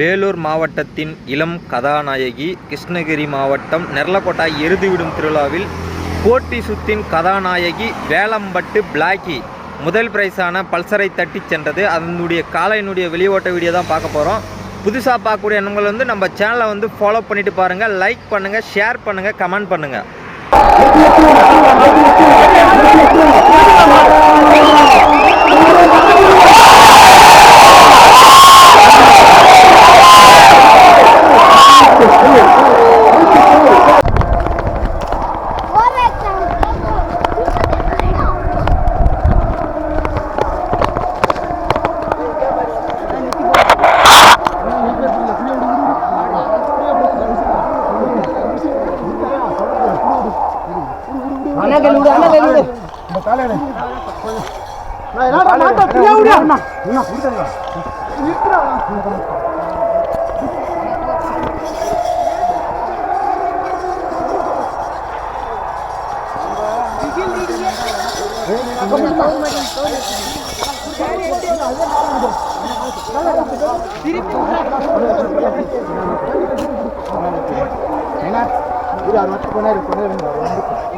வேலூர் மாவட்டத்தின் இளம் கதாநாயகி கிருஷ்ணகிரி மாவட்டம் நெர்லக்கோட்டாய் எருதுவிடும் திருவிழாவில் போட்டி சுத்தின் கதாநாயகி வேலம்பட்டு பிளாக்கி முதல் பிரைஸான பல்சரை தட்டி சென்றது. அதனுடைய காலையினுடைய வெளியோட்ட வீடியோ தான் பார்க்க போகிறோம் புதுசாக பார்க்கக்கூடிய எண்ணங்கள் வந்து நம்ம சேனலை வந்து ஃபாலோ பண்ணிட்டு பாருங்கள் லைக் பண்ணுங்கள் ஷேர் பண்ணுங்கள் கமெண்ட் பண்ணுங்கள் அண்ணா கை விடு அண்ணா கை விடு. இந்த காலை எடு நான் என்னடா மாட்டா பிரியா விடு அண்ணா அண்ணா குடுடா நிற்கிறா திருப்பி என்ன ஒரு அறுபத்தி கொண்டாயிரம் கொண்டாயிரம்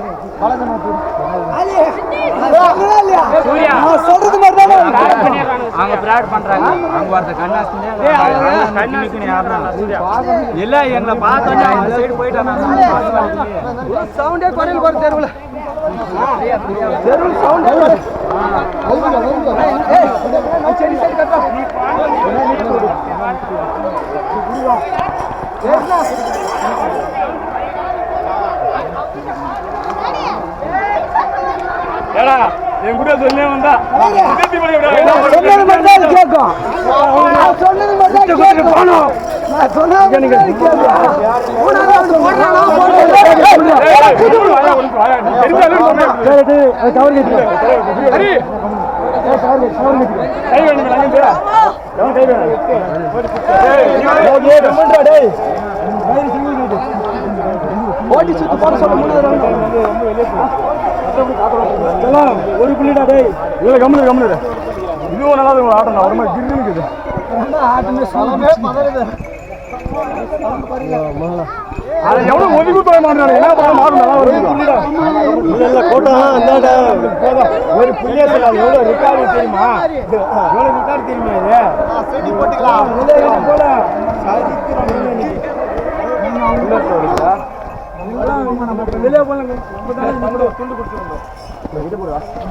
அவங்க பிராட் பண்றாங்க. அவங்க ஒருத்த கண்ணாஸ்தனே இல்ல. எங்களை பார்த்தோன்னே அந்த சைடு போயிட்டாங்க சவுண்டே குறையில் தெருவுல. தெருவில் சவுண்டே சரி சரி கட்டா ஏடா என் கூட சொல்லவே வந்தா சொன்னது மட்டும் தான் கேட்கும். சொன்னது மட்டும் வந்து போடுறானா, போடுறானா? ஓட்டி சுத்தி போட சொல்ல மூணாவது ஒரு புள்ளிடா டேய். இல்ல கம்முனு கம்முனு இதுவும் நல்லா இருக்கும் ஆட்டம் ஒரு மாதிரி கிரின்னு இருக்குது அதை எவ்வளவு ஒதுக்கி மாட்டாங்க என்ன பண்ண மாறும் நல்லா வரும் இல்ல கோட்டம் ஒரு புள்ளியா சொல்ல எவ்வளவு ரெக்கார்டு தெரியுமா? எவ்வளவு ரெக்கார்டு தெரியுமா இது? செடி போட்டுக்கலாம். போல வெளியே போல துண்டு கொடுத்துருந்தோம் Lo por abajo.